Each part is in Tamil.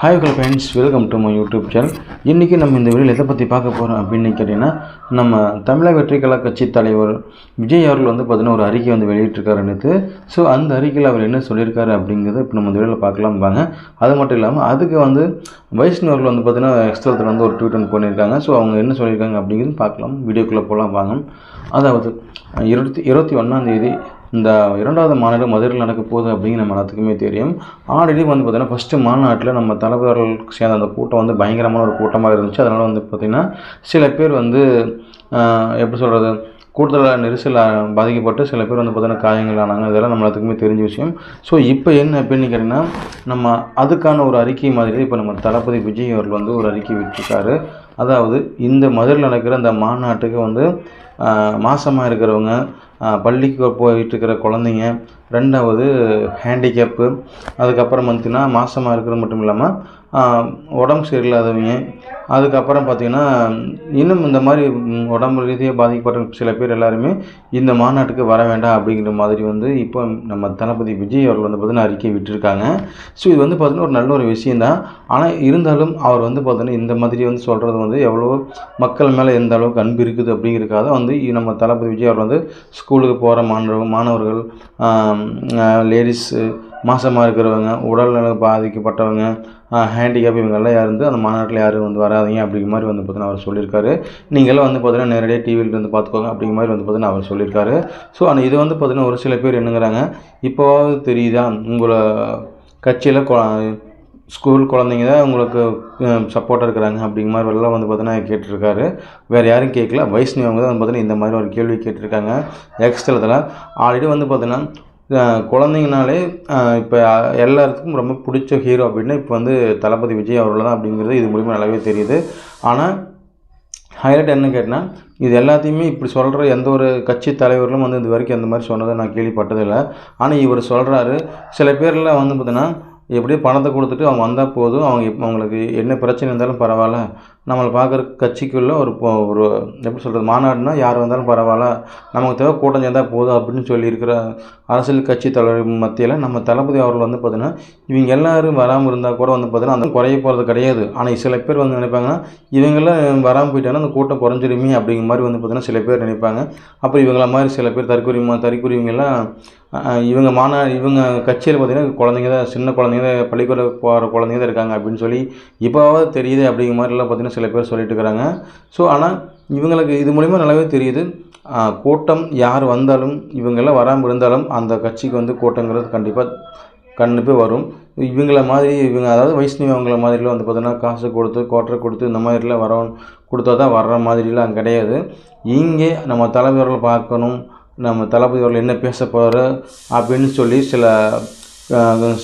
Hi hello friends welcome to my YouTube channel இன்றைக்கி நம்ம இந்த வீடியோவில் எதை பற்றி பார்க்க போகிறோம் அப்படின்னு கேட்டிங்கன்னா நம்ம தமிழக வெற்றிக்கலா கட்சி தலைவர் விஜய் அவர்கள் வந்து பார்த்திங்கன்னா ஒரு அறிக்கை வந்து வெளியிட்டிருக்காரு நேற்று ஸோ அந்த அறிக்கையில் அவர் என்ன சொல்லியிருக்காரு அப்படிங்கிறத இப்போ நம்ம இந்த வீடியோவில் பார்க்கலாம் பாங்க அது மட்டும் இல்லாமல் அதுக்கு வந்து வைஷ்ணவ் அவர்கள் வந்து பார்த்திங்கன்னா எக்ஸ்ட்ரத்தில் வந்து ஒரு ட்வீட் ஒன்று பண்ணியிருக்காங்க ஸோ அவங்க என்ன சொல்லியிருக்காங்க அப்படிங்கிறது பார்க்கலாம். வீடியோக்குள்ளே போகலாம் வாங்க. அதாவது இருபத்தி இருபத்தி ஒன்றாந்தேதி இந்த இரண்டாவது மாநாடு மதுரையில் நடக்க போகுது அப்படிங்கிற நம்ம எல்லாத்துக்குமே தெரியும். ஆல்ரெடி வந்து பார்த்திங்கன்னா ஃபஸ்ட்டு மாநாட்டில் நம்ம தலைவர்களுக்கு சேர்ந்த அந்த கூட்டம் வந்து பயங்கரமான ஒரு கூட்டமாக இருந்துச்சு. அதனால் வந்து பார்த்திங்கன்னா சில பேர் வந்து எப்படி சொல்கிறது கூடுதலாக நெரிசல் பாதிக்கப்பட்டு சில பேர் வந்து பார்த்தோன்னா காயங்கள் ஆனாங்க இதெல்லாம் நம்ம எல்லாத்துக்குமே தெரிஞ்ச விஷயம். ஸோ இப்போ என்ன அப்படின்னு கேட்டிங்கன்னா நம்ம அதுக்கான ஒரு அறிக்கை மாதிரி இப்போ நம்ம தளபதி விஜய் அவர்கள் வந்து ஒரு அறிக்கை விட்டுருக்காரு. அதாவது இந்த மதுரையில் நடக்கிற அந்த மாநாட்டுக்கு வந்து மாசமாக இருக்கிறவங்க பள்ளிக்கு போயிட்டு இருக்கிற குழந்தைங்க ரெண்டாவது ஹேண்டிகேப்பு அதுக்கப்புறம் பார்த்தீங்கன்னா மாசமாக இருக்கிறது மட்டும் இல்லாமல் உடம்பு சரியில்லாதவங்க. அதுக்கப்புறம் பார்த்திங்கன்னா இன்னும் இந்த மாதிரி உடம்பு ரீதியாக பாதிக்கப்பட்ட சில பேர் எல்லாருமே இந்த மாநாட்டுக்கு வர வேண்டாம் அப்படிங்கிற மாதிரி வந்து இப்போ நம்ம தளபதி விஜய் அவர்கள் வந்து பார்த்தீங்கன்னா அறிக்கை விட்டுருக்காங்க. ஸோ இது வந்து பார்த்திங்கன்னா ஒரு நல்ல ஒரு விஷயந்தான் ஆனால் இருந்தாலும் அவர் வந்து பார்த்திங்கன்னா இந்த மாதிரி வந்து சொல்கிறது வந்து எவ்வளோ மக்கள் மேலே எந்த அளவுக்கு அன்பு இருக்குது அப்படிங்கிறதுக்காக வந்து நம்ம தளபதி விஜய் அவர் வந்து ஸ்கூலுக்கு போகிற மாணவர்கள் மாணவர்கள் லேடிஸு மாசமாக இருக்கிறவங்க உடல்நலம் பாதிக்கப்பட்டவங்க ஹேண்டிகேப் இவங்கெல்லாம் இருந்து அந்த மாநாட்டில் யாரும் வந்து வராதிங்க அப்படிங்கிற மாதிரி வந்து பார்த்தீங்கன்னா அவர் சொல்லியிருக்காரு. நீங்களாம் வந்து பார்த்தீங்கன்னா நேரடியாக டிவியில் இருந்து பார்த்துக்கோங்க அப்படிங்கிற மாதிரி வந்து பார்த்தீங்கன்னா அவர் சொல்லியிருக்காரு. ஸோ ஆனால் இது வந்து பார்த்தீங்கன்னா ஒரு சில பேர் என்னங்கிறாங்க இப்போவாவது தெரியுதா? உங்களை கட்சியில் ஸ்கூல் குழந்தைங்க தான் உங்களுக்கு சப்போர்ட்டாக இருக்கிறாங்க அப்படிங்கிற மாதிரி எல்லாம் வந்து பார்த்தீங்கன்னா கேட்டிருக்காரு. வேறு யாரும் கேட்கல வைஷ்ணவங்க தான் வந்து பார்த்தீங்கன்னா இந்த மாதிரி ஒரு கேள்வி கேட்டிருக்காங்க. எக்ஸ்தலத்தில் ஆல்ரெடி வந்து பார்த்தீங்கன்னா குழந்தைங்கனாலே இப்போ எல்லாத்துக்கும் ரொம்ப பிடிச்ச ஹீரோ அப்படின்னா இப்போ வந்து தளபதி விஜய் அவர்கள் தான் அப்படிங்கிறது இது மூலிமா நல்லாவே தெரியுது. ஆனால் ஹைலைட் என்ன கேட்டால் இது எல்லாத்தையுமே இப்படி சொல்கிற எந்த ஒரு கட்சி தலைவர்களும் வந்து இது வரைக்கும் அந்த மாதிரி சொன்னதை நான் கேள்விப்பட்டதில்லை. ஆனால் இவர் சொல்கிறாரு சில பேர்லாம் வந்து பார்த்தீங்கன்னா எப்படியோ பணத்தை கொடுத்துட்டு அவங்க வந்தால் போதும் அவங்க அவங்களுக்கு என்ன பிரச்சனை இருந்தாலும் பரவாயில்ல நம்மளை பார்க்குற கட்சிக்குள்ளே ஒரு ஒரு எப்படி சொல்கிறது மாநாடுனா யார் வந்தாலும் பரவாயில்ல. நமக்கு தேவை கூட்டம் சேர்ந்தால் போதும் அப்படின்னு சொல்லியிருக்கிற அரசியல் கட்சி தலைவர் மத்தியில் நம்ம தளபதி அவர்கள் வந்து பார்த்திங்கன்னா இவங்க எல்லாரும் வராமல் இருந்தால் கூட வந்து பார்த்திங்கன்னா அந்த குறைய போகிறது கிடையாது. ஆனால் சில பேர் வந்து நினைப்பாங்கன்னா இவங்கெல்லாம் வராமல் போயிட்டாங்கன்னா அந்த கூட்டம் குறைஞ்சிருமே அப்படிங்கிற மாதிரி வந்து பார்த்திங்கன்னா சில பேர் நினைப்பாங்க. அப்புறம் இவங்கள மாதிரி சில பேர் தற்கொலை தற்கொலைவங்கெல்லாம் இவங்க மாநா இவங்க கட்சியில் பார்த்தீங்கன்னா குழந்தைங்க தான் சின்ன குழந்தைங்க தான் பள்ளிக்கூட போகிற குழந்தைங்க தான் இருக்காங்க அப்படின்னு சொல்லி இப்போவாவது தெரியுது அப்படிங்கிற மாதிரிலாம் பார்த்தீங்கன்னா சில பேர் சொல்லிட்டு இருக்கிறாங்க. ஸோ ஆனால் இவங்களுக்கு இது மூலிமா நல்லாவே தெரியுது. கூட்டம் யார் வந்தாலும் இவங்கெல்லாம் வராமல் இருந்தாலும் அந்த கட்சிக்கு வந்து கூட்டங்கிறது கண்டிப்பாக கண்டிப்பாக வரும். இவங்கள மாதிரி இவங்க அதாவது வைஷ்ணவி அவங்கள மாதிரிலாம் வந்து பார்த்தீங்கன்னா காசு கொடுத்து கோட்டரை கொடுத்து இந்த மாதிரிலாம் வர கொடுத்தா தான் வர்ற மாதிரிலாம் கிடையாது. இங்கே நம்ம தலைவர்களை பார்க்கணும் நம்ம தளபதி அவர்கள் என்ன பேச போகிற அப்படின்னு சொல்லி சில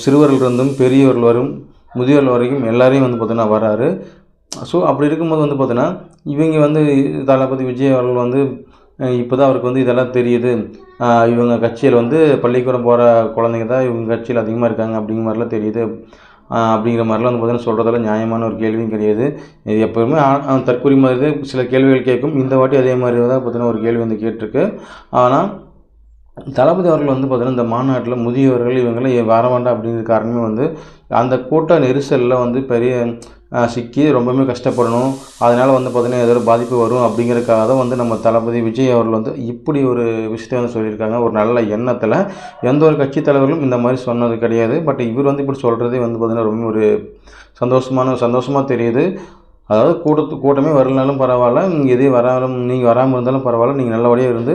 சிறுவர்கள் இருந்தும் பெரியவர்கள் வரும் முதியோர்கள் வரைக்கும் எல்லாரையும் வந்து பார்த்தோன்னா வராரு ஸோ அப்படி இருக்கும்போது வந்து பார்த்தீங்கன்னா இவங்க வந்து தளபதி விஜய் அவர்கள் வந்து இப்போ தான் அவருக்கு வந்து இதெல்லாம் தெரியுது. இவங்க கட்சியில் வந்து பள்ளிக்கூடம் போகிற குழந்தைங்க தான் இவங்க கட்சியில் அதிகமாக இருக்காங்க அப்படிங்கிற மாதிரிலாம் தெரியுது. அப்படிங்கிற மாதிரிலாம் வந்து பார்த்தீங்கன்னா சொல்கிறதெல்லாம் நியாயமான ஒரு கேள்வியும் கிடையாது. இது எப்போவுமே தற்கொலை மாதிரி சில கேள்விகள் கேட்கும். இந்த வாட்டி அதே மாதிரி தான் பார்த்தீங்கன்னா ஒரு கேள்வி வந்து கேட்டிருக்கு. ஆனால் தளபதி அவர்கள் வந்து பார்த்திங்கன்னா இந்த மாநாட்டில் முதியவர்கள் இவங்கெல்லாம் வர வேண்டாம் அப்படிங்கிற காரணமே வந்து அந்த கூட்ட நெரிசலில் வந்து பெரிய சிக்கி ரொம்பவுமே கஷ்டப்படணும். அதனால் வந்து பார்த்திங்கன்னா ஏதோ ஒரு பாதிப்பு வரும் அப்படிங்கிறதுக்காக தான் வந்து நம்ம தளபதி விஜய் அவர்கள் வந்து இப்படி ஒரு விஷயத்தை வந்து சொல்லியிருக்காங்க. ஒரு நல்ல எண்ணத்தில் எந்த ஒரு கட்சி தலைவர்களும் இந்த மாதிரி சொன்னது கிடையாது. பட் இவர் வந்து இப்படி சொல்கிறதே வந்து பார்த்திங்கன்னா ரொம்ப ஒரு சந்தோஷமான சந்தோஷமாக தெரியுது. அதாவது கூட்டத்து கூட்டமே வரலனாலும் பரவாயில்ல. எதையும் வராலும் நீங்கள் வராமல் இருந்தாலும் பரவாயில்ல. நீங்கள் நல்லபடியாக இருந்து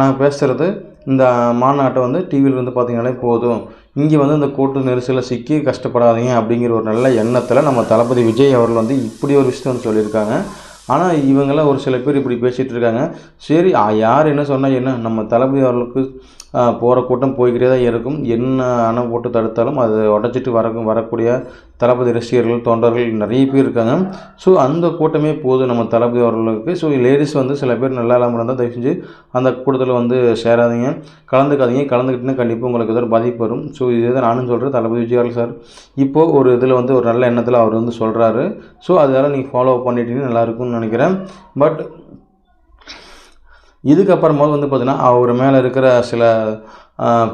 நான் பேசுகிறது இந்த மாநாட்டை வந்து டிவியில் இருந்து பார்த்தீங்கன்னாலே போதும். இங்கே வந்து இந்த கூட்டு நெரிசலில் சிக்கி கஷ்டப்படாதீங்க அப்படிங்கிற ஒரு நல்ல எண்ணத்தில் நம்ம தளபதி விஜய் அவர்கள் வந்து இப்படி ஒரு விஷயத்தை வந்து சொல்லியிருக்காங்க. ஆனால் இவங்கெல்லாம் ஒரு சில பேர் இப்படி பேசிகிட்டு இருக்காங்க. சரி யார் என்ன சொன்னால் என்ன? நம்ம தளபதி அவர்களுக்கு போகிற கூட்டம் போய்கிட்டே தான் இருக்கும். என்ன அணை போட்டு தடுத்தாலும் அதை உடச்சிட்டு வர வரக்கூடிய தளபதி ரசிகர்கள் தொண்டர்கள் நிறைய பேர் இருக்காங்க. ஸோ அந்த கூட்டமே போதும் நம்ம தளபதி அவர்களுக்கு. ஸோ லேடிஸ் வந்து சில பேர் நல்லா இல்லாமல் இருந்தால் தயவு செஞ்சு அந்த கூட்டத்தில் வந்து சேராதீங்க. கலந்துக்காதீங்க. கலந்துக்கிட்டுனா கண்டிப்பாக உங்களுக்கு ஏதோ பாதிப்பு வரும். ஸோ இதுதான் நானும் சொல்கிறேன் தளபதி விஜயால் சார். இப்போது ஒரு இதில் வந்து ஒரு நல்ல எண்ணத்தில் அவர் வந்து சொல்கிறாரு ஸோ அதெல்லாம் நீங்கள் ஃபாலோ பண்ணிட்டீங்கன்னா நல்லா இருக்கும்னு நினைக்கிறேன். பட் இதுக்கப்புறமா வந்து பார்த்திங்கன்னா அவர் மேலே இருக்கிற சில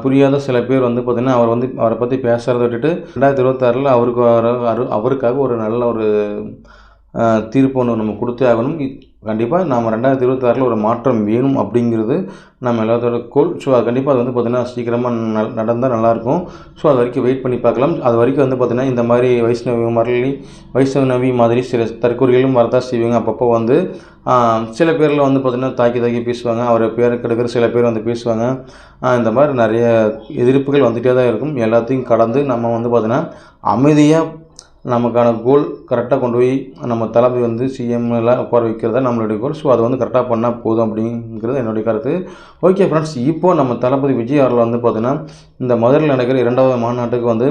புரியாத சில பேர் வந்து பார்த்திங்கன்னா அவர் வந்து அவரை பற்றி பேசுகிறத விட்டுட்டு ரெண்டாயிரத்தி இருபத்தாறில் அவருக்கு அவருக்காக ஒரு நல்ல ஒரு தீர்ப்பு ஒன்று நம்ம கொடுத்தே ஆகணும். கண்டிப்பாக நாம் ரெண்டாயிரத்தி இருபத்தாறில் ஒரு மாற்றம் வேணும் அப்படிங்கிறது நம்ம எல்லாத்தோட கோல். ஸோ அது கண்டிப்பாக அது வந்து பார்த்திங்கன்னா சீக்கிரமாக ந நடந்தால் நல்லாயிருக்கும். ஸோ அது வரைக்கும் வெயிட் பண்ணி பார்க்கலாம். அது வரைக்கும் வந்து பார்த்திங்கன்னா இந்த மாதிரி வைஷ்ணவி மரளி வைஷ்ணவி மாதிரி சில தற்கொலைகளும் வரதா செய்வாங்க. அப்பப்போ வந்து சில பேரில் வந்து பார்த்திங்கன்னா தாக்கி தாக்கி பேசுவாங்க. அவர் பேர் கெடுக்கிற சில பேர் வந்து பேசுவாங்க. இந்த மாதிரி நிறைய எதிர்ப்புகள் வந்துகிட்டே தான் இருக்கும். எல்லாத்தையும் கடந்து நம்ம வந்து பார்த்திங்கன்னா அமைதியாக நமக்கான கோல் கரெக்டாக கொண்டு போய் நம்ம தளபதி வந்து சிஎம் உட்கார வைக்கிறதா நம்மளுடைய கோல் ஸோ அதை வந்து கரெக்டாக பண்ணால் போதும் அப்படிங்கிறது என்னுடைய கருத்து. ஓகே ஃப்ரெண்ட்ஸ் இப்போ நம்ம தளபதி விஜய் அவர்கள் வந்து பார்த்திங்கன்னா இந்த மதுரையில் நடக்கிற இரண்டாவது மாநாட்டுக்கு வந்து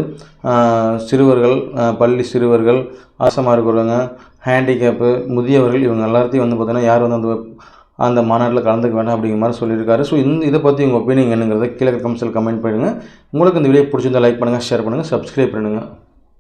சிறுவர்கள் பள்ளி சிறுவர்கள் ஆசமாக இருக்கிறவங்க ஹேண்டிகேப்பு முதியவர்கள் இவங்க எல்லாத்தையும் வந்து பார்த்திங்கன்னா யார் வந்து அந்த அந்த மாநாட்டில் கலந்துக்க வேண்டாம் அப்படிங்கிற மாதிரி சொல்லியிருக்காரு. ஸோ இந்த இதை பற்றி உங்கள் ஒப்பீனியன் என்னங்கிறத கீழே கமெண்ட்ஸில் கமெண்ட் பண்ணுங்கள் உங்களுக்கு இந்த வீடியோ பிடிச்சிருந்தா லைக் பண்ணுங்கள் ஷேர் பண்ணுங்கள் சப்ஸ்கிரைப் பண்ணுங்கள்